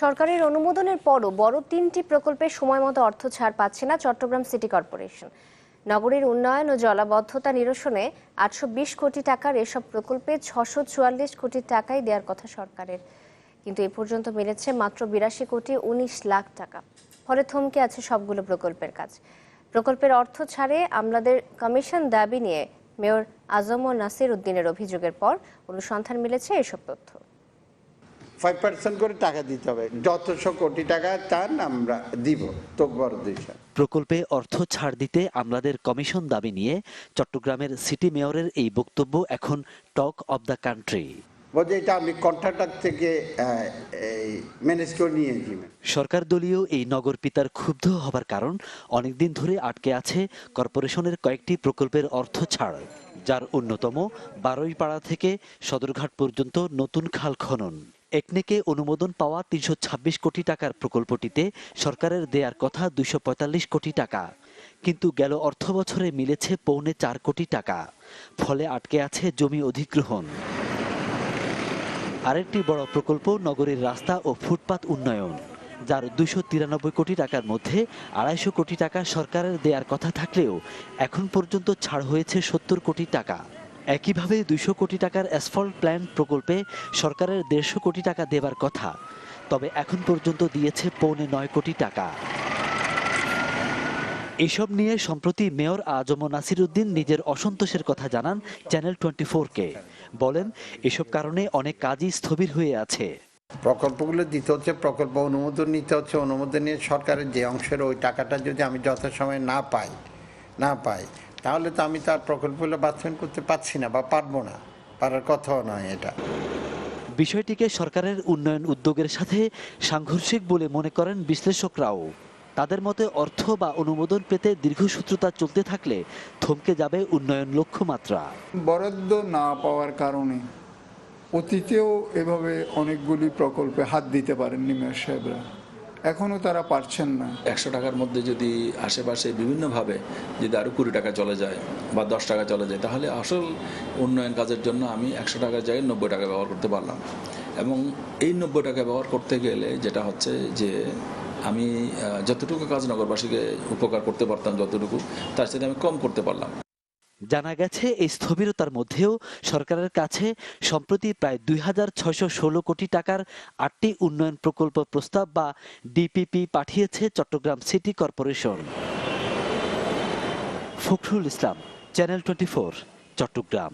সরকারের অনুমোদনের পরও বড় তিনটি প্রকল্পে সময় মতো অর্থ ছাড় পাচ্ছে না চট্টগ্রাম সিটি কর্পোরেশন। নগরীর উন্নয়ন ও জলাবদ্ধতা নিরসনে আটশো বিশ কোটি টাকার এসব প্রকল্পে ছশো চুয়াল্লিশ কোটি টাকাই দেওয়ার কথা সরকারের। কিন্তু এ পর্যন্ত মিলেছে মাত্র বিরাশি কোটি উনিশ লাখ টাকা। ফলে থমকে আছে সবগুলো প্রকল্পের কাজ। প্রকল্পের অর্থ ছাড়ে আমলাদের কমিশন দাবি নিয়ে মেয়র আজম ও নাসির উদ্দিনের অভিযোগের পর অনুসন্ধান মিলেছে এসব তথ্য। ফাইভ পার্সেন্ট করে টাকা দিতে হবে। যতশো কোটি টাকা চান আমরা দিব তোকবর দিশা প্রকল্পে অর্থ ছাড় দিতে আমলাদের কমিশন দাবি নিয়ে চট্টগ্রামের সিটি মেয়রের এই বক্তব্য এখন টক অব দ্য কান্ট্রি। বলছে এটা আমি কন্ট্রাক্টর থেকে ম্যানেজ করে নিয়েছি সরকার দলীয় এই নগর পিতার ক্ষুব্ধ হবার কারণ অনেকদিন ধরে আটকে আছে কর্পোরেশনের কয়েকটি প্রকল্পের অর্থ ছাড় যার অন্যতম বারুইপাড়া থেকে সদরঘাট পর্যন্ত নতুন খাল খনন। একনেকে অনুমোদন পাওয়া তিনশো ছাব্বিশ কোটি টাকার প্রকল্পটিতে সরকারের দেয়ার কথা দুইশো পঁয়তাল্লিশ কোটি টাকা। কিন্তু গেল অর্থ বছরে মিলেছে পৌনে চার কোটি টাকা। ফলে আটকে আছে জমি অধিগ্রহণ। আরেকটি বড় প্রকল্প নগরীর রাস্তা ও ফুটপাত উন্নয়ন, যার দুশো তিরানব্বই কোটি টাকার মধ্যে আড়াইশো কোটি টাকা সরকারের দেয়ার কথা থাকলেও এখন পর্যন্ত ছাড় হয়েছে সত্তর কোটি টাকা। একইভাবে দুইশো কোটি টাকার অ্যাসফল্ট প্ল্যান প্রকল্পে সরকারের দেড়শো কোটি টাকা দেবার কথা, তবে এখন পর্যন্ত দিয়েছে পৌনে নয় কোটি টাকা। এসব নিয়ে সম্প্রতি মেয়র আজম নাসির উদ্দিন নিজের অসন্তোষের কথা জানান চ্যানেল টোয়েন্টি ফোরকে। বলেন, এসব কারণে অনেক কাজই স্থবির হয়ে আছে। প্রকল্পগুলো দিতে হচ্ছে, প্রকল্প অনুমোদন নিতে হচ্ছে, অনুমোদন নিয়ে সরকারের যে অংশের ওই টাকাটা যদি আমি যথাসময়ে না পাই না পাই তাহলে তো আমি তার প্রকল্পগুলো বাস্তবায়ন করতে পারছি না বা পারব না। পারার কথাও নয় এটা। বিষয়টিকে সরকারের উন্নয়ন উদ্যোগের সাথে সাংঘর্ষিক বলে মনে করেন বিশ্লেষকরাও। তাদের মতে অর্থ বা অনুমোদন পেতে দীর্ঘসূত্রতা চলতে থাকলে থমকে যাবে উন্নয়ন লক্ষ্যমাত্রা। বরাদ্দ না পাওয়ার কারণে অতীতেও এভাবে অনেকগুলি প্রকল্পে হাত দিতে পারেননি মেয়র সাহেবরা। এখনও তারা পারছেন না। একশো টাকার মধ্যে যদি আশেপাশে বিভিন্নভাবে যদি আরও কুড়ি টাকা চলে যায় বা দশ টাকা চলে যায়, তাহলে আসল উন্নয়ন কাজের জন্য আমি একশো টাকার জায়গায় নব্বই টাকা ব্যবহার করতে পারলাম। এবং এই নব্বই টাকা ব্যবহার করতে গেলে যেটা হচ্ছে যে আমি যতটুকু কাজ নগরবাসীকে উপকার করতে পারতাম যতটুকু, তার সাথে আমি কম করতে পারলাম। জানা গেছে, এই স্থবিরতার মধ্যেও সরকারের কাছে সম্প্রতি প্রায় দুই হাজার ছয়শো ষোলো কোটি টাকার আটটি উন্নয়ন প্রকল্প প্রস্তাব বা ডিপিপি পাঠিয়েছে Chattogram city corporation. Fakhrul Islam, channel twenty Chattogram.